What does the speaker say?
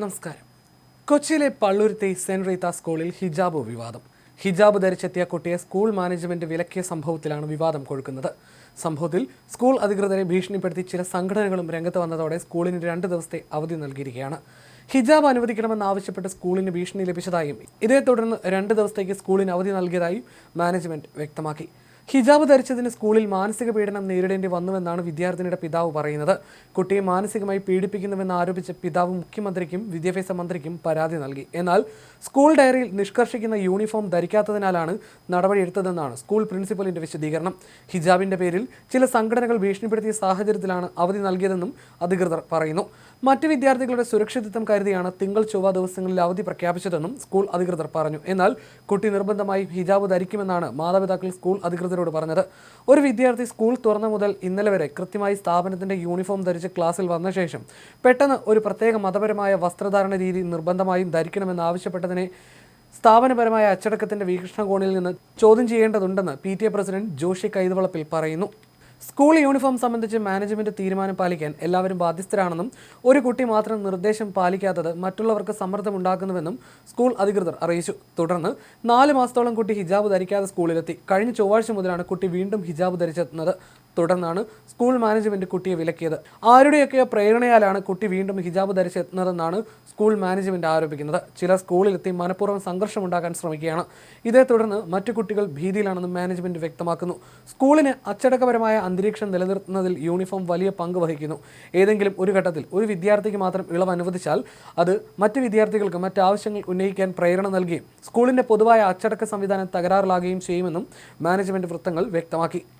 നമസ്കാരം. കൊച്ചിയിലെ പള്ളുരുത്തി സെന്റ് റീത്ത സ്കൂളിൽ ഹിജാബ് വിവാദം. ഹിജാബ് ധരിച്ചെത്തിയ കുട്ടിയെ സ്കൂൾ മാനേജ്മെന്റ് വിലക്കിയ സംഭവത്തിലാണ് വിവാദം കൊഴുക്കുന്നത്. സംഭവത്തിൽ സ്കൂൾ അധികൃതരെ ഭീഷണിപ്പെടുത്തി ചില സംഘടനകളും രംഗത്ത് വന്നതോടെ സ്കൂളിന് രണ്ട് ദിവസത്തെ അവധി നൽകിയിരിക്കുകയാണ്. ഹിജാബ് അനുവദിക്കണമെന്ന് ആവശ്യപ്പെട്ട് സ്കൂളിന് ഭീഷണി ലഭിച്ചതായും ഇതേ തുടർന്ന് രണ്ട് ദിവസത്തേക്ക് സ്കൂളിന് അവധി നൽകിയതായും മാനേജ്മെന്റ് വ്യക്തമാക്കി. ഹിജാബ് ധരിച്ചതിന് സ്കൂളിൽ മാനസിക പീഡനം നേരിടേണ്ടി വന്നുവെന്നാണ് വിദ്യാർത്ഥിനിയുടെ പിതാവ് പറയുന്നത്. കുട്ടിയെ മാനസികമായി പീഡിപ്പിക്കുന്നുവെന്ന് ആരോപിച്ച പിതാവ് മുഖ്യമന്ത്രിക്കും വിദ്യാഭ്യാസ മന്ത്രിക്കും പരാതി നൽകി. എന്നാൽ സ്കൂൾ ഡയറിയിൽ നിഷ്കർഷിക്കുന്ന യൂണിഫോം ധരിക്കാത്തതിനാലാണ് നടപടിയെടുത്തതെന്നാണ് സ്കൂൾ പ്രിൻസിപ്പലിന്റെ വിശദീകരണം. ഹിജാബിന്റെ പേരിൽ ചില സംഘടനകൾ ഭീഷണിപ്പെടുത്തിയ സാഹചര്യത്തിലാണ് അവധി നൽകിയതെന്നും അധികൃതർ പറയുന്നു. മറ്റ് വിദ്യാർത്ഥികളുടെ സുരക്ഷിതത്വം കരുതിയാണ് തിങ്കൾ ചൊവ്വ ദിവസങ്ങളിൽ അവധി പ്രഖ്യാപിച്ചതെന്നും സ്കൂൾ അധികൃതർ പറഞ്ഞു. എന്നാൽ കുട്ടി നിർബന്ധമായി ഹിജാബ് ധരിക്കുമെന്നാണ് മാതാപിതാക്കൾ സ്കൂൾ അധികൃതരോട് പറഞ്ഞത് ഒരു വിദ്യാർത്ഥി സ്കൂൾ തുറന്ന മുതൽ ഇന്നലെ വരെ കൃത്യമായി സ്ഥാപനത്തിന്റെ യൂണിഫോം ധരിച്ച് ക്ലാസ്സിൽ വന്ന ശേഷം പെട്ടെന്ന് ഒരു പ്രത്യേക മതപരമായ വസ്ത്രധാരണ രീതി നിർബന്ധമായും ധരിക്കണമെന്ന് ആവശ്യപ്പെട്ടതിനെ സ്ഥാപനപരമായ അച്ചടക്കത്തിന്റെ വീക്ഷണകോണിൽ നിന്ന് ചോദ്യം ചെയ്യേണ്ടതുണ്ടെന്ന് P T A president Joshi Kaithavalappil പറയുന്നു. സ്കൂൾ യൂണിഫോം സംബന്ധിച്ച് മാനേജ്മെന്റ് തീരുമാനം പാലിക്കാൻ എല്ലാവരും ബാധ്യസ്ഥരാണെന്നും ഒരു കുട്ടി മാത്രം നിർദ്ദേശം പാലിക്കാത്തത് മറ്റുള്ളവർക്ക് സമ്മർദ്ദമുണ്ടാക്കുന്നുവെന്നും സ്കൂൾ അധികൃതർ അറിയിച്ചു. തുടർന്ന് നാല് മാസത്തോളം കുട്ടി ഹിജാബ് ധരിക്കാതെ സ്കൂളിലെത്തി. കഴിഞ്ഞ ചൊവ്വാഴ്ച മുതലാണ് കുട്ടി വീണ്ടും ഹിജാബ് ധരിച്ചെത്തുന്നത്. തുടർന്നാണ് സ്കൂൾ മാനേജ്മെന്റ് കുട്ടിയെ വിലക്കിയത്. ആരുടെയൊക്കെ പ്രേരണയാലാണ് കുട്ടി വീണ്ടും ഹിജാബ് ധരിച്ചെത്തുന്നതെന്നാണ് സ്കൂൾ മാനേജ്മെന്റ് ആരോപിക്കുന്നത്. ചില സ്കൂളിലെത്തി മനഃപൂർവം സംഘർഷമുണ്ടാക്കാൻ ശ്രമിക്കുകയാണ്. ഇതേ തുടർന്ന് മറ്റു കുട്ടികൾ ഭീതിയിലാണെന്ന് മാനേജ്മെന്റ് വ്യക്തമാക്കുന്നു. സ്കൂളിന് അച്ചടക്കപരമായ അന്തരീക്ഷം നിലനിർത്തുന്നതിൽ യൂണിഫോം വലിയ പങ്ക് വഹിക്കുന്നു. ഏതെങ്കിലും ഒരു ഘട്ടത്തിൽ ഒരു വിദ്യാർത്ഥിക്ക് മാത്രം ഇളവ് അനുവദിച്ചാൽ അത് മറ്റ് വിദ്യാർത്ഥികൾക്ക് മറ്റ് ആവശ്യങ്ങൾ ഉന്നയിക്കാൻ പ്രേരണ നൽകുകയും സ്കൂളിന്റെ പൊതുവായ അച്ചടക്ക സംവിധാനം തകരാറിലാകുകയും ചെയ്യുമെന്നും മാനേജ്മെന്റ് വൃത്തങ്ങൾ വ്യക്തമാക്കി.